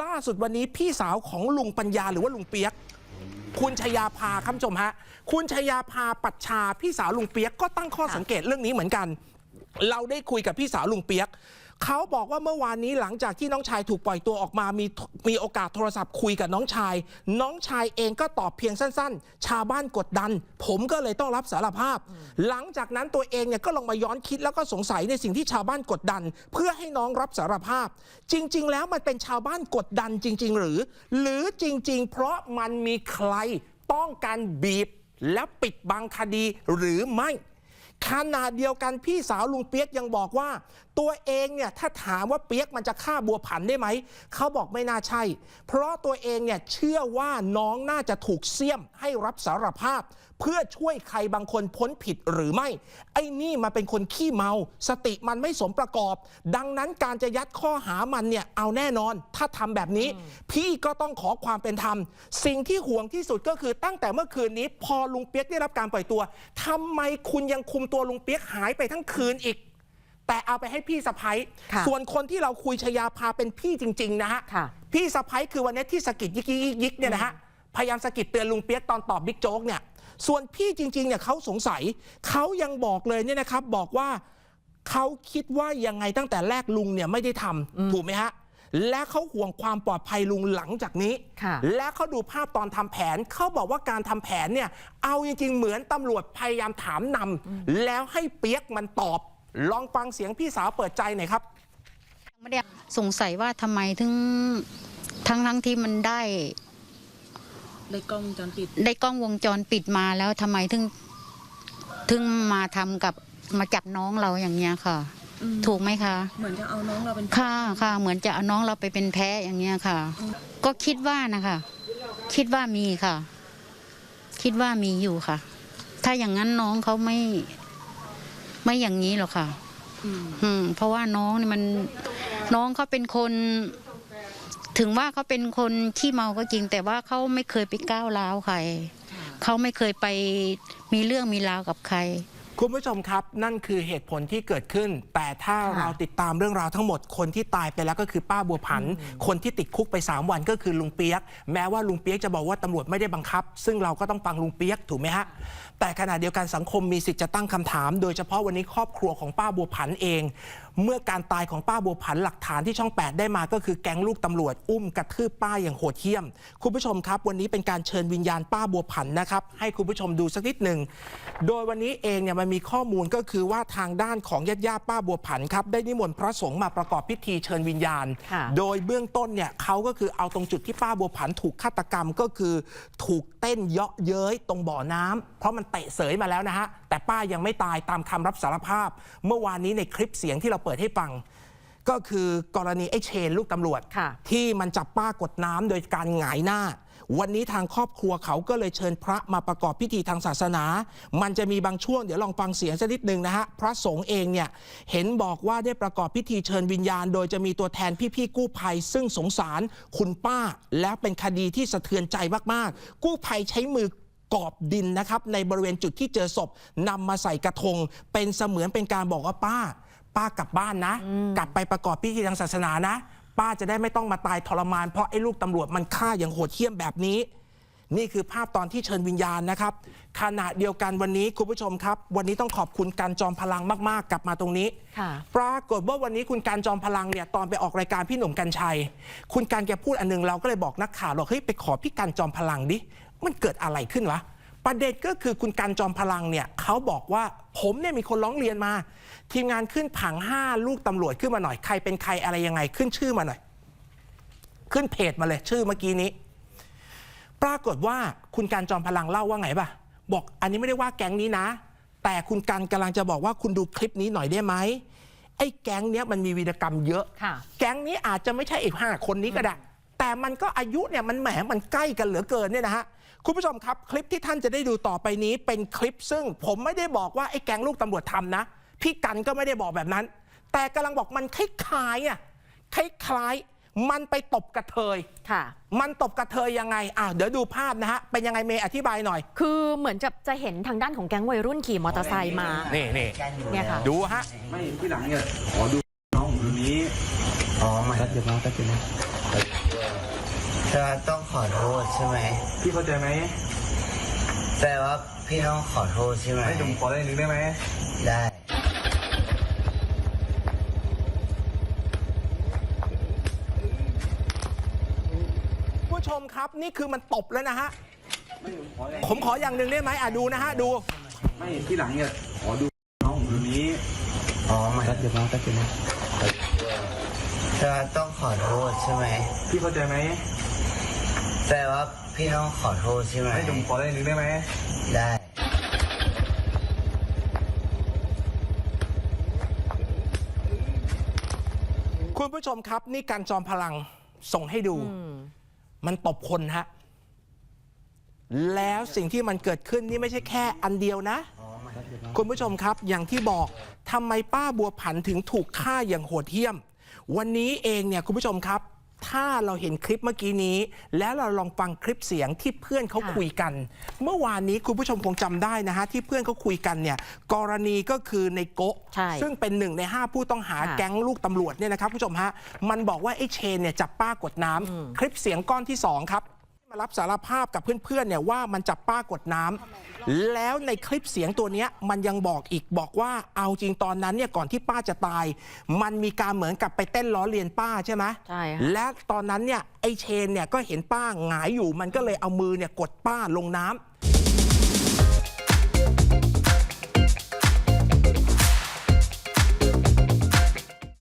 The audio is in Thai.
ล่าสุดวันนี้พี่สาวของลุงปัญญาหรือว่าลุงเปียก คุณชยาภาคำชมฮะ คุณชยาภาปัชชาพี่สาวลุงเปียกก็ตั้งข้อสังเกตเรื่องนี้เหมือนกัน เราได้คุยกับพี่สาวลุงเปียก เขาบอกว่าเมื่อวานนี้หลังจากที่น้องชายถูกปล่อยตัวออกมามีมีโอกาสโทรศัพท์คุยกับน้องชาย น้องชายเองก็ตอบเพียงสั้น ๆ ชาวบ้านกดดัน ผมก็เลยต้องรับสารภาพ หลังจากนั้นตัวเองเนี่ยก็ลองมาย้อนคิดแล้วก็สงสัยในสิ่งที่ชาวบ้านกดดัน เพื่อให้น้องรับสารภาพ จริง ๆ แล้วมันเป็นชาวบ้านกดดันจริง ๆ หรือ หรือจริง ๆ เพราะมันมีใครต้องการบีบและปิดบังคดีหรือไม่ขนาดเดียวกันพี่สาวลุงเปียกยังบอกว่า ตัวเองเนี่ยถ้าถามว่าเปียกมันจะฆ่าบัวผันได้ไหม เขาบอกไม่น่าใช่ เพราะตัวเองเนี่ยเชื่อว่าน้องน่าจะถูกเสี่ยมให้รับสารภาพ เพื่อช่วยใครบางคนพ้นผิดหรือไม่ ไอ้นี่มันเป็นคนขี้เมา สติมันไม่สมประกอบ ดังนั้นการจะยัดข้อหามันเนี่ยเอาแน่นอน ถ้าทำแบบนี้ พี่ก็ต้องขอความเป็นธรรม สิ่งที่ห่วงที่สุดก็คือตั้งแต่เมื่อคืนนี้พอลุงเปียกได้รับการปล่อยตัวทำไมคุณยังคุมตัวลุงเปียกหายไปทั้งคืนอีก แต่เอาไปให้พี่สะพ้ยค่ะส่วนคนที่เราคุยชยาพาเป็นพี่จริง ๆ นะฮะ ค่ะ พี่สะพ้ยคือวันนี้ที่สะกิดยิกยิกยิกเนี่ยนะฮะ พยายามสะกิดเตือนลุงเปียกตอนตอบบิ๊กโจ๊กเนี่ย ส่วนพี่จริง ๆ เนี่ยเขาสงสัย เขายังบอกเลยเนี่ยนะครับ บอกว่าเขาคิดว่ายังไงตั้งแต่แรกลุงเนี่ยไม่ได้ทำถูกไหมฮะ และเขาห่วงความปลอดภัยลุงหลังจากนี้ ค่ะ และเขาดูภาพตอนทำแผน เขาบอกว่าการทำแผนเนี่ย เอาจริงๆเหมือนตำรวจพยายามถามนำแล้วให้เปียกมันตอบ ลองฟังเสียงพี่สาวเปิดใจหน่อยครับไม่ได้สงสัยว่าทำไมถึงทั้งทั้งที่มันได้ ได้กล้องวงจรปิด ได้กล้องวงจรปิดมาแล้วทำไมถึงถึงมาทำกับมาจับน้องเราอย่างเงี้ยค่ะ อืมถูกไหมคะ เหมือนจะเอาน้องเราเป็นค่ะค่ะ เหมือนจะเอาน้องเราไปเป็นแพ้อย่างเงี้ยค่ะ ก็คิดว่านะคะ คิดว่ามีค่ะ คิดว่ามีอยู่ค่ะ ถ้าอย่างนั้นน้องเขาไม่ ไม่อย่างนี้หรอกค่ะอืมอืมเพราะว่าน้องนี่มันน้องเขาเป็นคนถึงว่าเขาเป็นคนขี้เมาก็จริง แต่ว่าเขาไม่เคยไปก้าวร้าวใคร เขาไม่เคยไปมีเรื่องมีราวกับใคร คุณผู้ชมครับ นั่นคือเหตุผลที่เกิดขึ้น แต่ถ้าค่ะเราติดตามเรื่องราวทั้งหมดคนที่ตายไปแล้วก็คือป้าบัวผัน คนที่ติดคุกไป 3 วันก็คือลุงเปียก แม้ว่าลุงเปียกจะบอกว่าตำรวจไม่ได้บังคับ ซึ่งเราก็ต้องฟังลุงเปียกถูกไหมฮะแต่ขณะเดียวกันสังคมมีสิทธิ์จะตั้งคำถาม โดยเฉพาะวันนี้ครอบครัวของป้าบัวผันเอง เมื่อการตายของป้าบัวผันหลักฐานที่ช่อง 8 ได้มาก็คือแก๊งลูกตำรวจ อุ้มกระทืบป้าอย่างโหดเหี้ยม คุณผู้ชมครับ วันนี้เป็นการเชิญวิญญาณป้าบัวผันนะครับ ให้คุณผู้ชมดูสักนิดหนึ่ง โดยวันนี้เองเนี่ยมันมีข้อมูลก็คือว่าทางด้านของญาติญาติๆป้าบัวผันครับได้นิมนต์พระสงฆ์มาประกอบพิธีเชิญวิญญาณ ค่ะ โดยเบื้องต้นเนี่ยเขาก็คือเอาตรงจุดที่ป้าบัวผันถูกฆาตกรรมก็คือ ถูกเต้นเยาะเย้ยตรงบ่อน้ำเพราะมันเตะเสยมาแล้วนะฮะ แต่ป้ายังไม่ตายตามคำรับสารภาพ เมื่อวานนี้ในคลิปเสียงที่เราเปิดให้ฟัง ก็คือกรณีไอ้เชนลูกตำรวจค่ะที่มันจับป้ากดน้ำโดยการหงายหน้า วันนี้ทางครอบครัวเขาก็เลยเชิญพระมาประกอบพิธีทางศาสนา มันจะมีบางช่วงเดี๋ยวลองฟังเสียงสักนิดหนึ่งนะฮะพระสงฆ์เองเนี่ยเห็นบอกว่าได้ประกอบพิธีเชิญวิญญาณ โดยจะมีตัวแทนพี่ๆกู้ภัย ซึ่งสงสารคุณป้า แล้วเป็นคดีที่สะเทือนใจมากๆ กู้ภัยใช้มือ กอบดินนะครับในบริเวณจุดที่เจอศพนำมาใส่กระทง เป็นเสมือนเป็นการบอกว่าป้า ป้ากลับบ้านนะ กลับไปประกอบพิธีทางศาสนานะ ป้าจะได้ไม่ต้องมาตายทรมานเพราะไอ้ลูกตำรวจมันฆ่าอย่างโหดเหี้ยมแบบนี้ นี่คือภาพตอนที่เชิญวิญญาณนะครับ ขณะเดียวกันวันนี้คุณผู้ชมครับ วันนี้ต้องขอบคุณการจอมพลังมากๆ กลับมาตรงนี้ ค่ะ ปรากฏว่าวันนี้คุณการจอมพลังเนี่ยตอนไปออกรายการพี่หนุ่มกัญชัย คุณการแกพูดอันหนึงเราก็เลยบอกนักข่าวเราเฮ้ยไปขอพี่การจอมพลังดิ มันเกิดอะไรขึ้นวะประเด็นก็คือคุณการจอมพลังเนี่ยเขาบอกว่าผมเนี่ยมีคนร้องเรียนมา ทีมงานขึ้นผังห้าลูกตำรวจขึ้นมาหน่อยใครเป็นใครอะไรยังไงขึ้นชื่อมาหน่อย ขึ้นเพจมาเลยชื่อเมื่อกี้นี้ ปรากฏว่าคุณการจอมพลังเล่าว่าไงป่ะบอกอันนี้ไม่ได้ว่าแก๊งนี้นะ แต่คุณการกำลังจะบอกว่าคุณดูคลิปนี้หน่อยได้ไหมไอ้แก๊งเนี้ยมันมีวีรกรรมเยอะค่ะแก๊งนี้อาจจะไม่ใช่อีกห้าคนนี้ก็ได้แต่มันก็อายุเนี่ยมันแหมมันใกล้กันเหลือเกินเนี่ยนะฮะ คุณผู้ชมครับคลิปที่ท่านจะได้ดูต่อไปนี้ เป็นคลิปซึ่งผมไม่ได้บอกว่าไอ้แก๊งลูกตำรวจทำนะ พี่กันก็ไม่ได้บอกแบบนั้น แต่กำลังบอกมันคล้ายๆอะคล้ายๆมันไปตบกระเทยค่ะ มันตบกระเทยยังไงอะเดี๋ยวดูภาพนะฮะเป็นยังไงเมย์อธิบายหน่อย คือเหมือนจะจะเห็นทางด้านของแก๊งวัยรุ่นขี่มอเตอร์ไซค์มานี่นี่เนี่ยค่ะดูฮะไม่ที่หลังเนี่ยขอดูน้องผมคนนี้อ๋อไม่ตัดอยู่นะตัดอยู่นะจะต้อง ขอโทษใช่ไหม พี่เข้าใจไหมแต่ว่าพี่ต้องขอโทษใช่ไหม ให้ผมขอได้หนึ่งได้ไหม ได้ผู้ชมครับนี่คือมันตบแล้วนะฮะ ไม่ผมขอได้ผมขออย่างหนึ่งได้ไหมอะดูนะฮะ ดู ไม่ที่หลังเนี่ยขอดูน้องผมคนนี้อ๋อหมายตัดเจ็บนะตัดเจ็บนะจะต้องขอโทษใช่ไหม พี่เข้าใจไหม แต่ว่าพี่ต้องขอโทษใช่ไหมให้ผมขอได้หนึ่งได้ไหมได้คุณผู้ชมครับ นี่การจอมพลังส่งให้ดู มันตบคนฮะ แล้วสิ่งที่มันเกิดขึ้นนี่ไม่ใช่แค่อันเดียวนะ คุณผู้ชมครับอย่างที่บอกทำไมป้าบัวผันถึงถูกฆ่าอย่างโหดเหี้ยม วันนี้เองเนี่ยคุณผู้ชมครับ ถ้าเราเห็นคลิปเมื่อกี้นี้ แล้วเราลองฟังคลิปเสียงที่เพื่อนเขาค่ะคุยกัน เมื่อวานนี้คุณผู้ชมคงจำได้นะฮะที่เพื่อนเขาคุยกันเนี่ยกรณีก็คือในโกะใช่ซึ่งเป็นหนึ่งใน 5 ผู้ต้องหาค่ะแก๊งลูกตำรวจเนี่ยนะครับผู้ชมฮะมันบอกว่าไอ้เชนเนี่ยจับป้ากดน้ำคลิปเสียงก้อนที่สองครับมา รับสารภาพกับเพื่อนๆเนี่ยว่ามันจับป้ากดน้ำแล้วในคลิปเสียงตัวเนี้ยมันยังบอกอีกบอกว่าเอาจริงตอนนั้นเนี่ยก่อนที่ป้าจะตาย มันมีการเหมือนกับไปเต้นล้อเลียนป้าใช่ไหมใช่ค่ะและตอนนั้นเนี่ยไอ้เชนเนี่ยก็เห็นป้าหงายอยู่มันก็เลยเอามือเนี่ยกดป้าลงน้ำ